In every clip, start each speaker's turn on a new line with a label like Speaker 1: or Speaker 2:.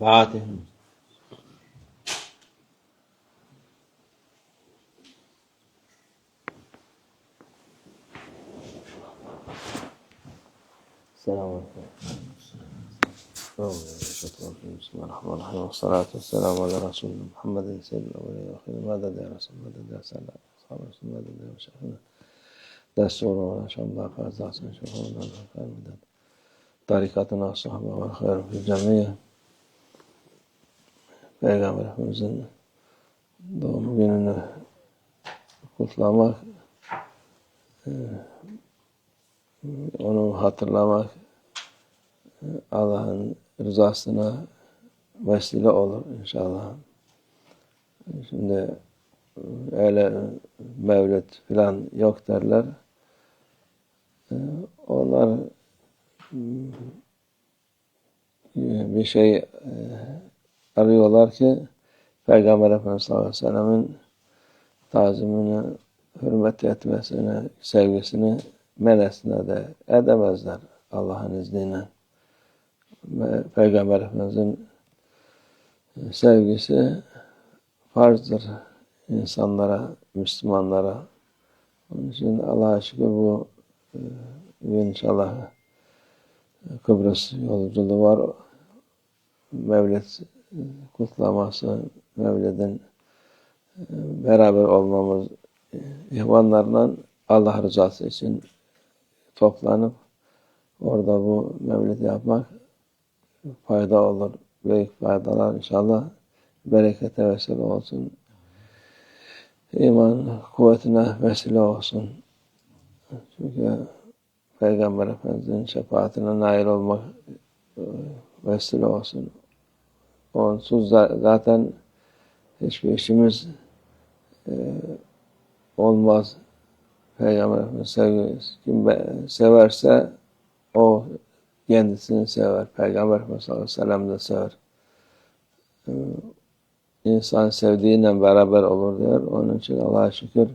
Speaker 1: فاتهم السلام عليكم. بسم الله الرحمن الرحيم والصلاة والسلام على رسول محمد سيد الأولين والآخرين ماذا يا رسول مدد يا سلام أصحاب رسول مدد يا مشايخنا دستور ولا شام دافع زعسن شوفوا مدد طريقتنا الصحبة والخير في الجميع. Peygamber Efendimizin doğum gününü kutlamak, e, onu hatırlamak e, Allah'ın rızasına vesile olur inşallah. Şimdi öyle mevlüt filan yok derler. E, Onlar e, bir şey e, arıyorlar ki Peygamber Efendimiz sallallahu aleyhi ve sellem'in tazimini, hürmet etmesini, sevgisini menesine de edemezler Allah'ın izniyle. Peygamber Efendimiz'in sevgisi farzdır insanlara, Müslümanlara. Onun için Allah'a şükür bu e, inşallah Kıbrıs yolculuğu var. Mevlid kutlaması, Mevlid'in e, beraber olmamız ihvanlarla Allah rızası için toplanıp orada bu mevlid yapmak fayda olur. Büyük faydalar inşallah berekete vesile olsun. İman kuvvetine vesile olsun. Çünkü Peygamber Efendimiz'in şefaatine nail olmak e, vesile olsun. Onsuz zaten hiçbir işimiz e, olmaz. Peygamber Efendimiz. Kim severse o kendisini sever. Peygamber Efendimiz sallallahu aleyhi ve sever. Ee, insan sevdiğiyle beraber olur diyor. Onun için Allah'a şükür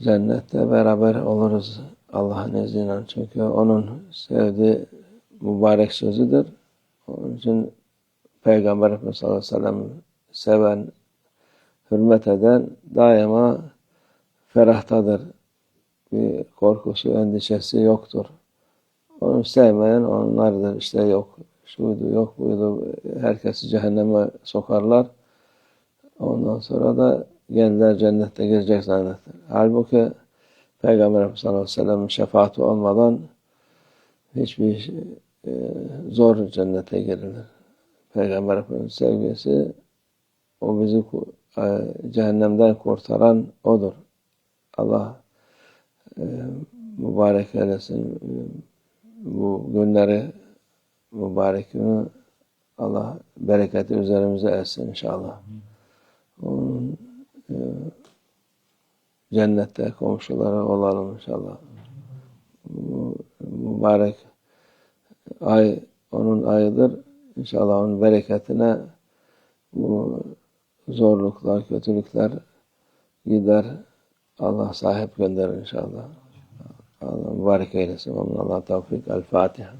Speaker 1: cennette beraber oluruz Allah'ın izniyle. Çünkü onun sevdiği mübarek sözüdür. Onun için Peygamber Efendimiz sallallahu aleyhi ve sellem seven, hürmet eden daima ferahtadır. Bir korkusu, endişesi yoktur. Onu sevmeyen onlardır. İşte yok, şuydu, yok buydu. Herkesi cehenneme sokarlar. Ondan sonra da kendiler cennette girecek zanneder. Halbuki Peygamber Efendimiz sallallahu aleyhi ve sellem'in şefaati olmadan hiçbir e, zor cennete girilir. Peygamber Efendimiz sevgisi o bizi e, cehennemden kurtaran odur. Allah e, mübarek eylesin. Bu günleri mübarek günü Allah bereketi üzerimize etsin inşallah. Onun e, cennette komşuları olalım inşallah. Bu mübarek ay onun ayıdır. İnşallah onun bereketine bu zorluklar, kötülükler gider. Allah sahip gönderir inşallah. Allah mübarek eylesin. Allah tevfik. El Fatiha.